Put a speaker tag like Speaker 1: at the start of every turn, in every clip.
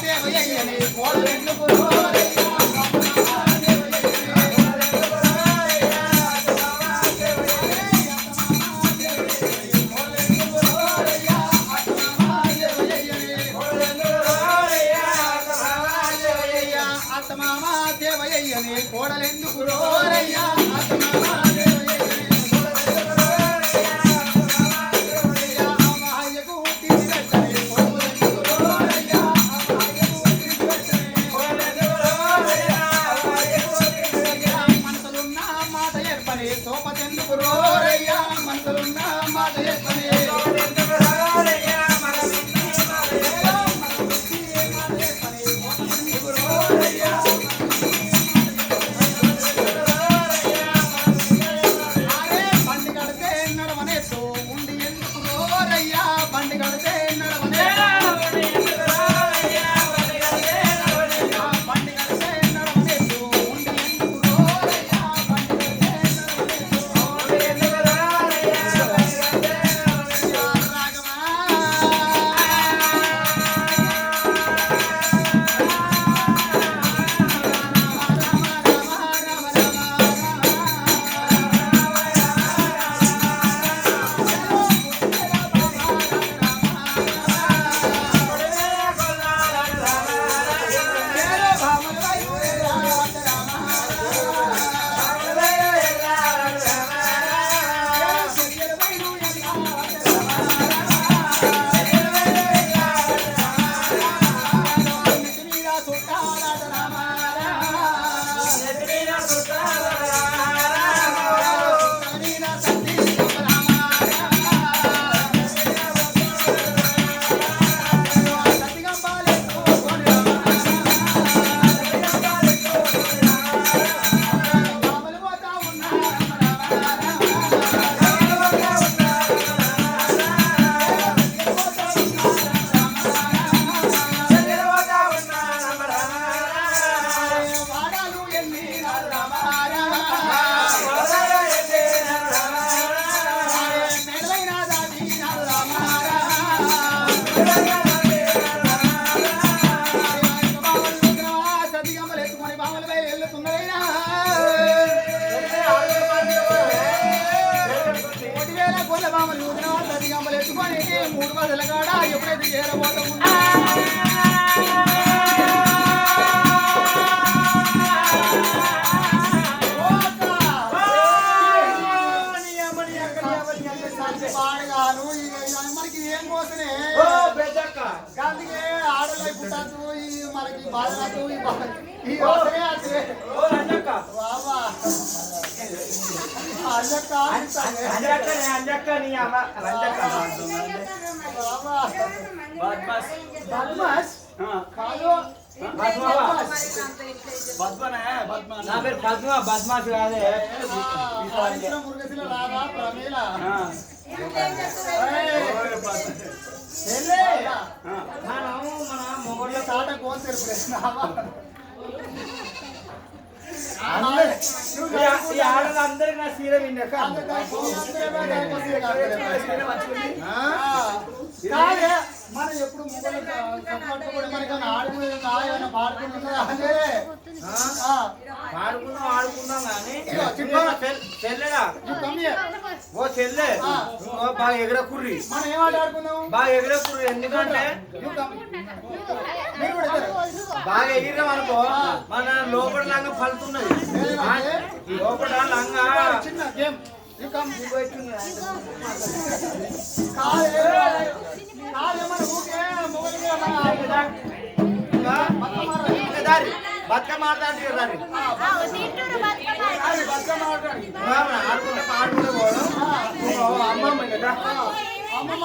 Speaker 1: సేవ కోళ్ళు బద్మాస్ కాదు
Speaker 2: నా పేరు పద్మ బద్మాస్ కాదే మనం మన మొగోళ్ళ
Speaker 1: తాట కోసేరు ప్రశ్న
Speaker 2: ఈ ఆడలందరికి
Speaker 1: మనం ఎప్పుడు
Speaker 2: ఆడుకున్నాం ఆడుకున్నాం కానీ
Speaker 1: చెల్లెడా
Speaker 2: ఓ చెల్లె బాగా ఎగరకుర్రి
Speaker 1: మనం ఏం ఆడుకున్నాం
Speaker 2: బాగా ఎగరకుర్రి ఎందుకంటే బాగా ఎగిరాం అనుకో మన లోపల లంగా పలుతున్నది లోపల లంగా. బతుకమ్మ కదా
Speaker 1: బతుకమ్మ
Speaker 2: పోవడం. అమ్మమ్మ కదా
Speaker 1: అమ్మమ్మ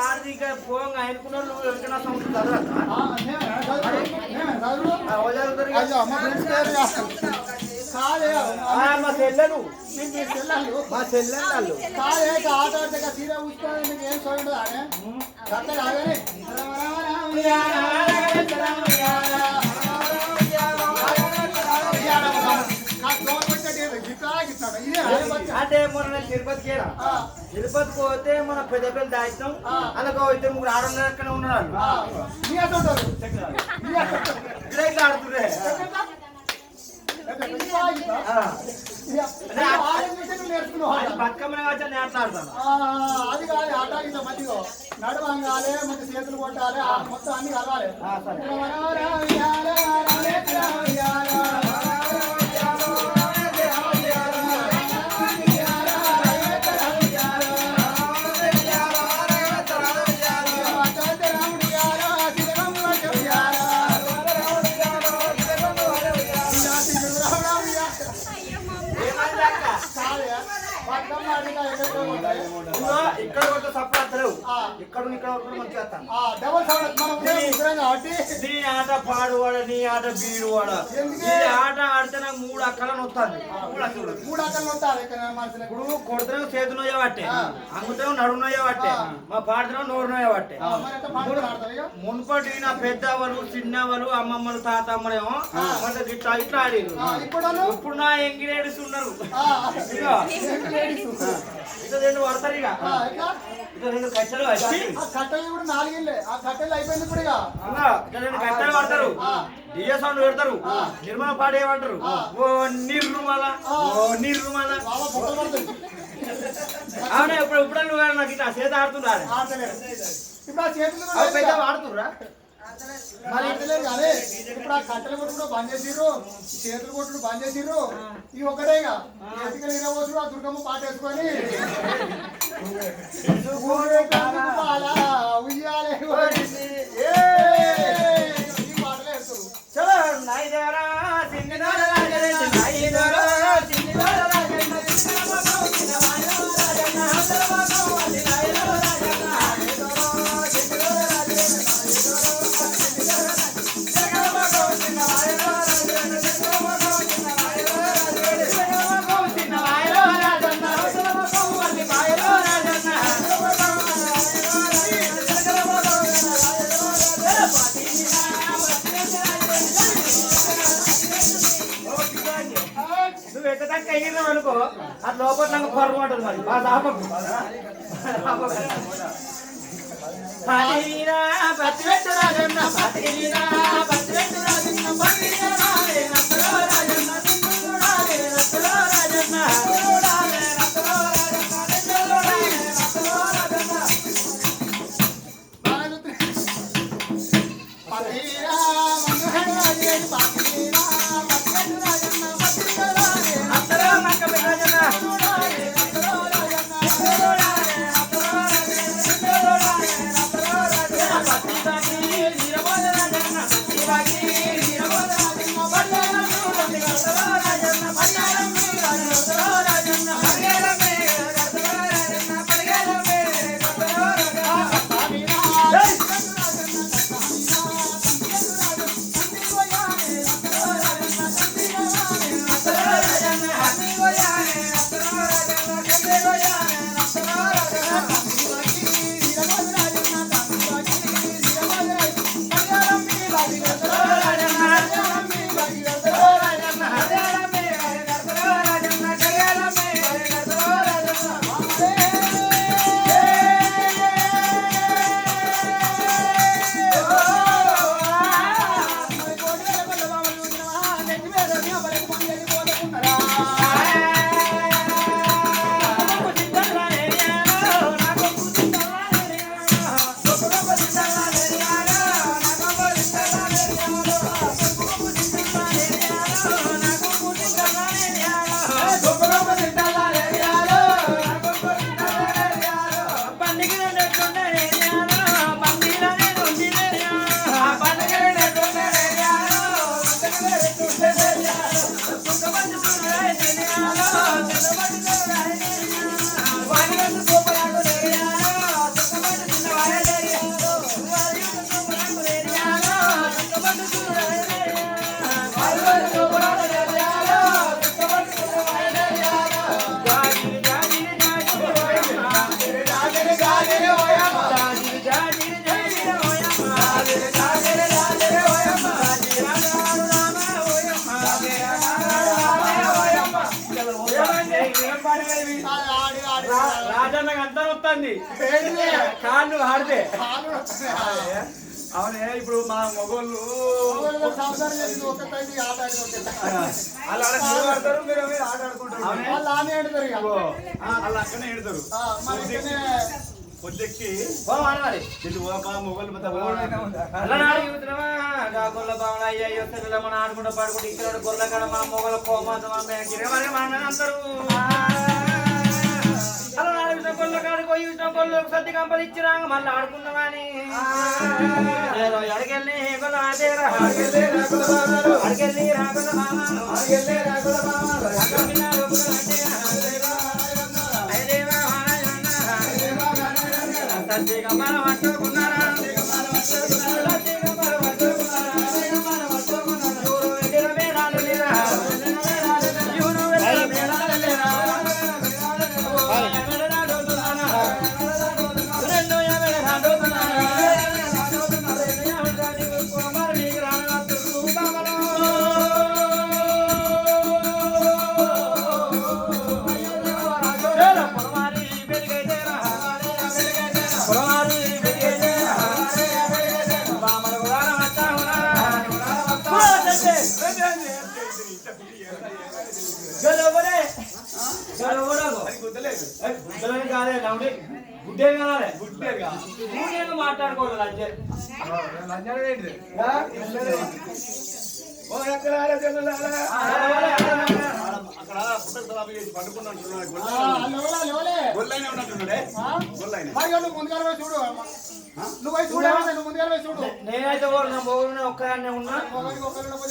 Speaker 2: ఆర్థిక పోంగా అనుకున్న నువ్వు ఎవరికైనా సంస్థ
Speaker 1: మా
Speaker 2: చెల్లెలు.
Speaker 1: మీ
Speaker 2: చెల్లెళ్ళు.
Speaker 1: కాదే ఆట ఆడితే సీర కూర్చొని మీకు ఏం చూడండి అనే
Speaker 2: అంటే మొన్న నేను తిరుపతికి వెళ్ళా. తిరుపతికి పోతే మన పెద్ద పెద్ద దాయిస్తాం. అందుకో ఇద్దరు ముగ్గురు ఆడవాళ్ళు ఎక్కడ ఉన్నారు. ఇట్లా ఇట్లా ఆడుతుర్రే ఆ. అది బతుకమ్మని వచ్చి ఆడతాను.
Speaker 1: అది కాదు ఆట ఇట్లా మంచిగా నడవంగాలే మంచి చేతులు కొట్టాలి ఆ మొత్తం అన్ని కలవాలి.
Speaker 2: ఇక్కడ కొట్ట సప్పుడు ఇక్కడ ఇక్కడ నీ ఆట పాడువాడ నీ ఆట బీడువాడ ఆట ఆడితే నాకు మూడు అక్కలను వస్తుంది మూడు అక్కలు
Speaker 1: మూడు అక్కలు ఉంటారు ఇక్కడ మనుషులకు
Speaker 2: ఇప్పుడు కొడుతున్నావు చేతి నొయ్య పట్టే. అంగుతావు నొయ్య పట్టే. మా పాడుతున్నావు నోరు నొయ్య పట్టే? మున్పటి నా పెద్దవాళ్ళు చిన్నవాళ్ళు అమ్మమ్మలు తాతమ్మలేమో మన ఇట్లా ఇట్లా ఆడిరు
Speaker 1: ఇప్పుడు
Speaker 2: నా ఎంగిరేడ్స్ ఇట్లా రెండు పడతారు ఇక? ఇట్లా రెండు కట్టెలు వచ్చి
Speaker 1: ఆ కట్టెలు కూడా నాలుగేళ్ళే. ఆ కట్టెలు అయిపోయింది ఇప్పుడు ఇక.
Speaker 2: ఇంకా ఇట్లా రెండు కట్టెలు పడతారు. డిజే సౌండ్ పెడతారు. నిర్మల పాట ఏమంటారు ఓ నిర్మల ఓ నిర్మల.
Speaker 1: బాబా బుక్కలు పడుతుంది
Speaker 2: అవునా ఇప్పుడు ఇప్పుడు నువ్వు నాకు ఇట్లా చేత ఆడుతున్నారు
Speaker 1: ఆడతలేరు. ఇప్పుడు ఆ చేతులు కూడా
Speaker 2: పెద్ద
Speaker 1: లేదు.
Speaker 2: ఆడుతుర్రా
Speaker 1: మరి ఆడతలేరు కానీ ఇప్పుడు ఆ కట్టెలు కొట్టుడు బంద్ చేసిర్రు చేతులు కొట్టుడు బంద్ చేసిర్రు. ఇవి ఒకటే ఇక. ఎత్తుకలు ఇరవచ్చుడు ఆ దుర్గమ్మ పాట వేసుకొని ఉయ్యాలే
Speaker 2: పెట్టడానికి అయ్యినాం అనుకో అది లోపల నాకు పర్వం ఉంటుంది మరి. బాగా ఆపకు పతిరా, పతివెట్టు రాజన్న, పతిరా, పతివెట్టు రాజన్న, పతిరా రాజన్న రాజన్న, రాజన్న,
Speaker 1: ఏంటిది?
Speaker 2: కాళ్ళు ఆడితే. అవునే ఇప్పుడు మా మొగోళ్ళు. వాళ్ళు ఆడ నిలబడతారు మీరు మీరు ఆట ఆడుకుంటారు.
Speaker 1: వాళ్ళు ఆమె ఆడుతారు ఇక.
Speaker 3: వాళ్ళు అక్కడనే ఎడతారు
Speaker 1: ఆ, మన ఇంకనే
Speaker 3: పొద్దుకి
Speaker 2: పోవాలి
Speaker 3: ఇటు మా మొగలు
Speaker 2: ఆడుకుంటూ పాడుకుంటూ ఇక్కడ గొర్రెల కాడ మన మొగల కోమాత అందరూ. ఇష్టం సర్ది కంపలు ఇచ్చినాక మళ్ళీ ఆడుకుందామని. అడికెళ్ళి గొల్ల ఆదేరా అడికెళ్ళి సర్ది కంపలు పట్టుకున్నారా? గుడ్డలని కాదే లౌడి గుడ్డే కాదే. గుడ్డేగా గుడ్డేగా మాట్లాడుకోవాలి లంచే
Speaker 3: అక్కడ తలాపు చేసి. గొల్లైనా ఉన్నట్టున్నాడే? గొల్లైనా.
Speaker 1: ముందుగా చూడు నువ్వు చూడు నువ్వు ముందుగా చూడు.
Speaker 2: నేనైతే నా మొగుడు ఒక్కదాన్నే ఉన్నా.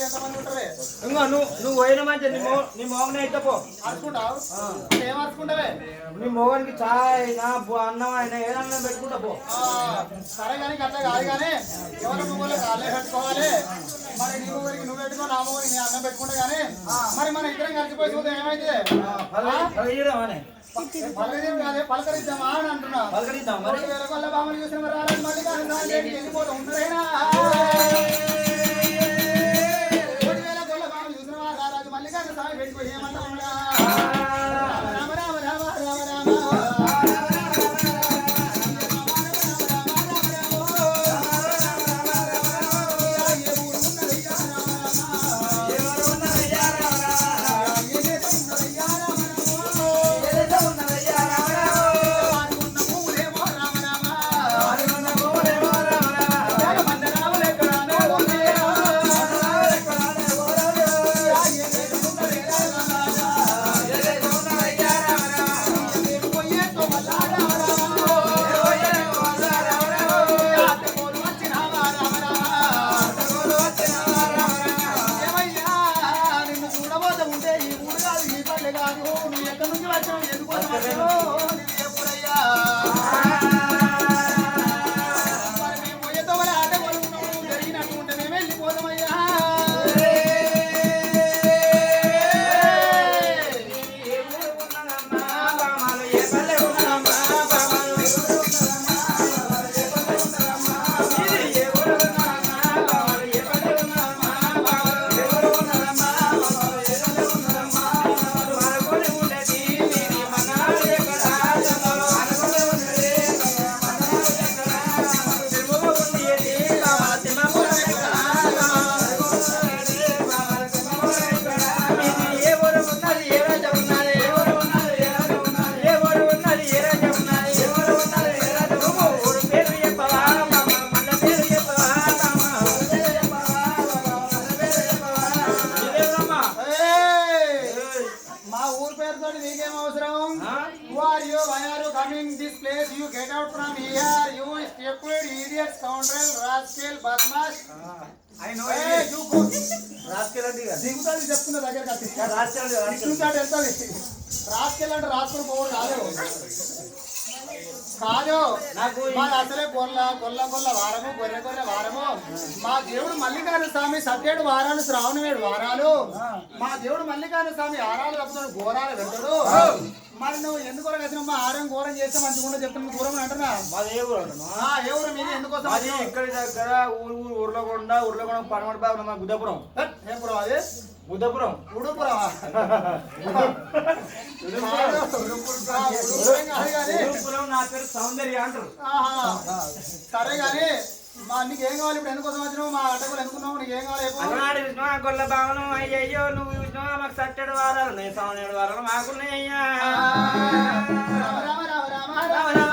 Speaker 1: ఎంతమంది ఉంటారే?
Speaker 2: ఇంకో నువ్వు నువ్వు పోయిన మంచి నీ మో నీ మోగనే అయితే పో.
Speaker 1: అరుచుకుంటావు? ఏం అరుచుకుంటావే?
Speaker 2: నీ మోగనికి చాయ్ నా అన్నం ఆయన ఏదన్నా పెట్టుకుంటా పో.
Speaker 1: సరే కానీ అట్లా కాదు కానీ ఎవరు నువ్వు కాళ్ళే కట్టుకోవాలి. మరి నీ ఊరికి నువ్వు పెట్టుకో నా ఊరికి నీ అన్నం పెట్టుకుంటా కానీ మరి మన ఇద్దరం కలిసిపోయి చూద్దాం ఏమైతే పలకరిద్దాం కాదే? పలకరిద్దామా అని అంటున్నా
Speaker 2: పలకరిద్దాం మరి?
Speaker 1: వేరే వాళ్ళ చూసిన మరి రాలేదు మళ్ళీ కానీ వెళ్ళిపోతా మళ్ళీ కానీ సాయి దగ్గర ఇటు నుంచి అటు వెళ్తుంది రాసుకెళ్ళి అంటే రాసుకొని పోవడం కాదు. కాదు. మాది అసలే గొల్ల గొల్ల గొల్ల వారము గొర్రె గొర్రె వారము. మా దేవుడు మల్లికార్జున స్వామి సత్యేడు వారాలు శ్రావణమేడు వారాలు. మా దేవుడు మల్లికార్జున స్వామి ఆరాలు తప్పుతాడు ఘోరాలు పెడతాడు. మరి నువ్వు ఎందుకు వచ్చిన మా ఆరం ఘోరం చేస్తే మంచిగా చెప్తాను దూరం అంటున్నా?
Speaker 2: మాది ఏ ఊరు అంటున్నా?
Speaker 1: ఏ ఊరు మీది? ఎందుకోసం
Speaker 2: మాది
Speaker 1: వచ్చినావు?
Speaker 2: ఇక్కడ దగ్గర ఊరు ఊరు ఉర్లకొండ ఉర్లకొండ పడమటి భాగం మా బుద్ధపురం.
Speaker 1: హట్, ఏం పురం అది?
Speaker 2: బుద్ధపురం.
Speaker 1: ఉడుపురం.
Speaker 2: బుద్ధపురం నా పేరు సౌందర్య అంటారు.
Speaker 1: సరే కానీ మా నీకేం కావాలి ఇప్పుడు ఎందుకోసం వచ్చినావు మా అడ్డకులు ఎందుకున్నావు నీకేం కావాలి.
Speaker 2: అలనాడు విష్ణు గొల్ల భావనం అయ్యయ్యో నువ్వు విష్ణు మాకు సట్టెడు వారాలు నేను వారాలు మాకున్నాయి అయ్యా
Speaker 1: రామ రామ రామ రామ రామ.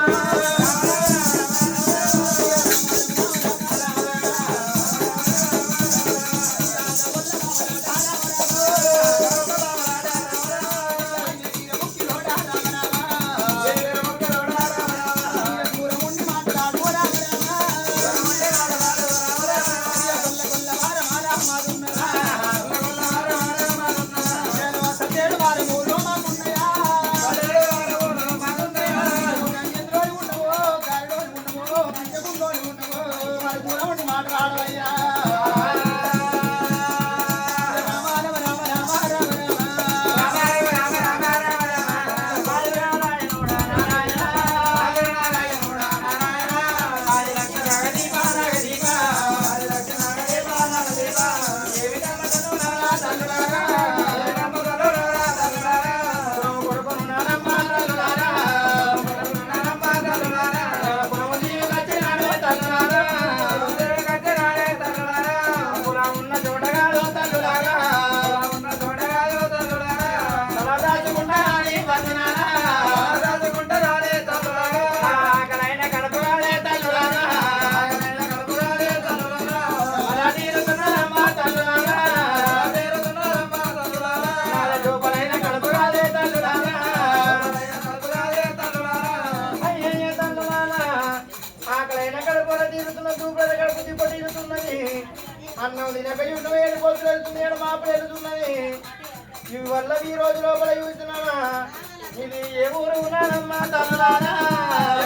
Speaker 2: అన్నం తినక యుద్ధం ఏడు పోతులు వెళ్తుంది ఏడు వెళ్తున్నది ఇవి వల్ల ఈ రోజు లోపల చూస్తున్నావా? ఇది ఏ ఊరు ఉన్నానమ్మా తల్లులారా నీ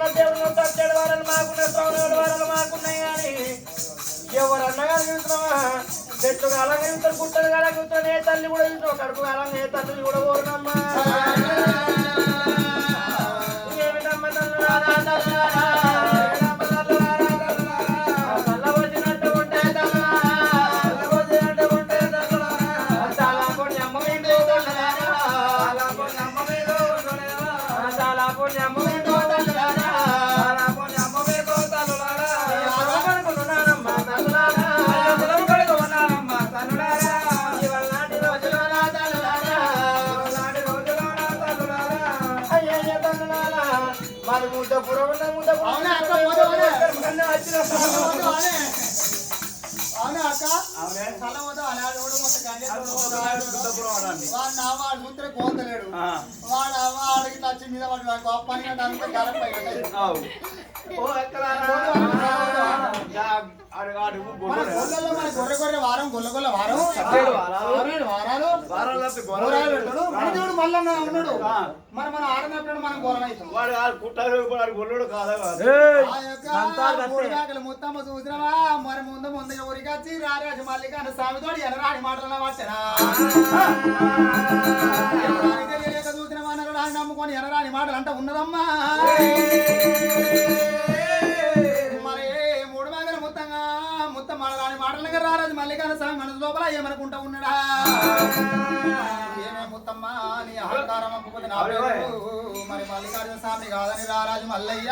Speaker 2: గుడ దేవుని దేవుడు వారని మాకున్న స్వామి వారని మాకున్నాయి కానీ ఎవరన్నా చూసినావా? చెట్టు అలంకరిస్తారు గుట్టలు అలంకరిస్తారు ఏ తల్లి కూడా చూసినావు? కడుపు అలంగా ఏ తల్లి కూడా కోరునమ్మా
Speaker 1: అవునా అక్క గంగెంద్రోడు
Speaker 3: అది
Speaker 1: వాడు నా వాడు చూస్తే కోతలేడు. వాడు వాడికి టచ్ మీద వాడు వాడు గొప్పని అంటే అంత. మన మన వారం గొల్ల గొల్ల వారం.
Speaker 3: వారాలు.
Speaker 1: మన దేవుడు మళ్ళీ ఉన్నాడు. మరి మనం ఆడనప్పుడు మనం మేకలు ముత్తమ్మ చూసినావా? మరి ముందు ముందు ఊరికొచ్చి రారాజు మల్లిక స్వామితోడు ఎనరాని మాటలు పట్టరా తెలియక చూసినావా? నమ్ముకొని ఎనరాని మాటలు అంట ఉన్నదమ్మా. మాటలుగా రారాజు మల్లికాన స్వామి మనసు లోపల ఏమనుకుంటా ఉన్నాడా? ఏమే ముత్తమ్మ నీ అహంకారం అప్పుకోతే నా పేరు. మరి మల్లికార్జున స్వామి కాదని రారాజు మల్లయ్య.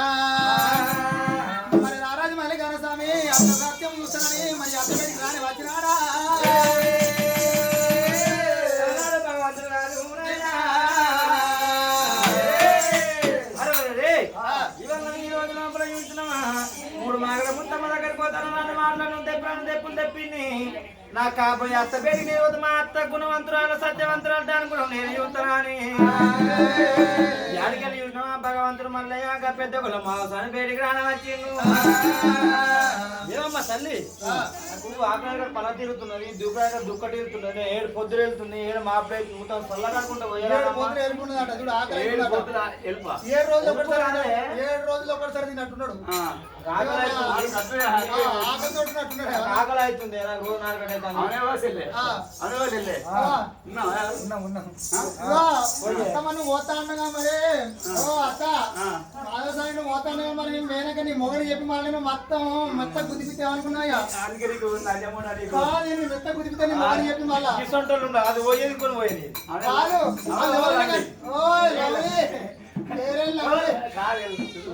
Speaker 1: మరి రారాజు మల్లికార్జున స్వామి అంత సత్యం చూస్తానని మరి అర్థమైంది రాని వచ్చినాడా
Speaker 2: ప్రాణం తెప్పులు తెప్పింది. నా కాబోయే అత్త బేడి నేను మా అత్త గుణవంతురాలు సత్యవంతురాలు దాని కూడా నేను చూస్తానా అని యాడికెళ్ళి చూసినావా భగవంతుడు మల్లయ్య పెద్ద కులం మాంసాన్ని బేడికి రాన వచ్చిండు. ఏమమ్మా తల్లి? నాకు ఆకలి పల తిరుగుతున్నది దుఃఖ దుఃఖ తిరుగుతున్నది ఏడు పొద్దులు వెళ్తుంది ఏడు మా ప్లేట్ మొత్తం చల్లగాకుండా
Speaker 1: ఏడు రోజులు ఒకసారి తిన్నట్టున్నాడు.
Speaker 2: ఆకలి అవుతుంది. నాకు
Speaker 1: పోతా ఉండగా మరి. ఓ అత్త.
Speaker 3: ఆ.
Speaker 1: మాధవసారి నువ్వు పోతా ఉండగా మరి. నీ మేనక నీ మొగని చెప్పి మళ్ళీ నువ్వు మొత్తం మెత్త కుదిపితే. కాదు నేను మెత్త కుదిపితే నీ మొగని చెప్పి మళ్ళా.
Speaker 2: అది పోయేది కొని పోయేది.
Speaker 1: కాదు. ఓయ్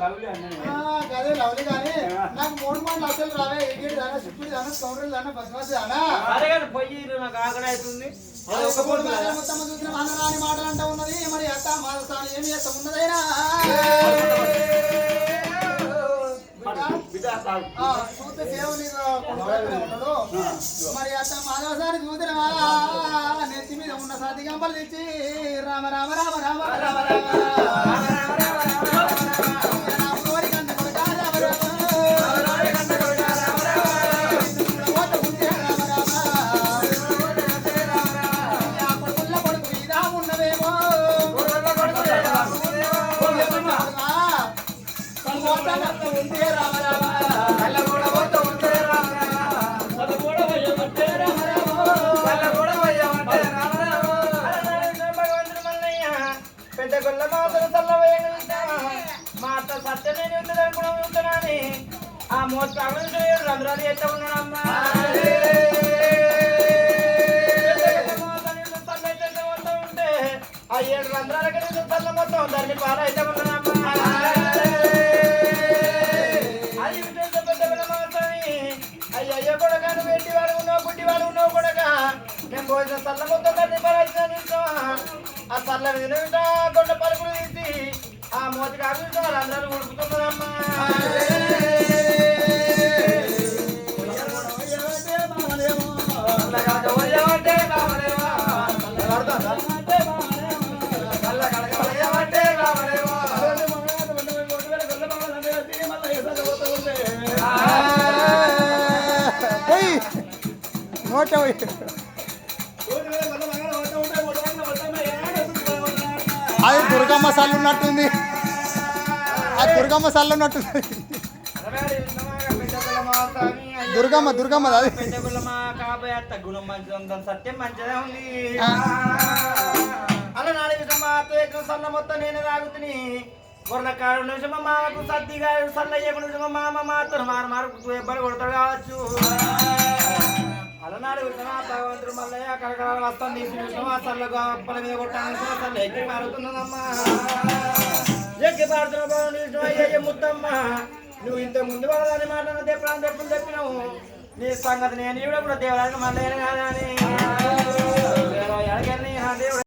Speaker 1: లవ్లీ. కానీ నాకు మూడు మాటలు అసలు రావే ఎగిడి దానా సుప్పుడు దానా కౌరలు దానా బద్మాసి దానా
Speaker 2: సరే కానీ పోయి నాకు ఆకలి అవుతుంది. అది
Speaker 1: మాటలు మొత్తం చూసిన. అన్నరాని మాటలు అంటూ ఉన్నది. మరి అత్త మాధవసారి ఏం చేస్తా? ఉన్నదైనా. చూస్తే దేవుని ఉన్నాడు. మరి అత్త మాధవసారి చూసినవా నెత్తి మీద ఉన్న సతి గంపలు తెచ్చి రామ రామ రామ రామ రామ రామ
Speaker 2: రంధ్రాలు ఎట్ట ఉన్నాడమ్మా ఆ ఏడు రంధ్రాలకి తల్ల మొత్తం దాన్ని పాలైతే ఉన్నాడమ్మా అది విజయంతో పెద్ద పెద్ద మాత్రమే అయ్యయ్యో వాడు ఉన్నావు పుట్టి ఉన్నావు కొడక. నేను పోయిన సల్ల మొత్తం దాన్ని ఆ తల్ల వినుట కొండ పలుకులు తీసి ఆ మోతి కాకుండా వాళ్ళందరూ ఉడుకుతున్నారమ్మా
Speaker 1: నోట అది దుర్గమ్మ సల్లు ఉన్నట్టుంది. అది దుర్గమ్మ సల్లు ఉన్నట్టుంది. దుర్గమ్మ దుర్గమ్మ అది.
Speaker 2: కాబోయే అత్త ఉందని సత్యం మంచిదే ఉంది అలా నాడు విషమా అత్త సన్న మొత్తం నేను తాగుతుని? కొరల కాడు మాకు సర్దిగా సల్లయ్యకు మామ మాత్రం మారు మారు ఎవ్వరు కొడతాడు కావచ్చు. అలనాడు విషమా భగవంతుడు మల్లయ్య కరకరాలు వస్తాను తీసి విషమా సల్లగా అప్పల మీద కొట్టాను సల్ల ఎక్కి పారుతున్నదమ్మా. ఎక్కి పారుతున్న భగవంతుడు విషమా ముద్దమ్మ? నువ్వు ఇంత ముందు వాళ్ళని మాట్లాడిన తెప్పడం తెప్పలు చెప్పినావు. నీ సంగతి నేను కూడా దేవరాజు మల్లయ్య కాదా ఎడగని దేవుడు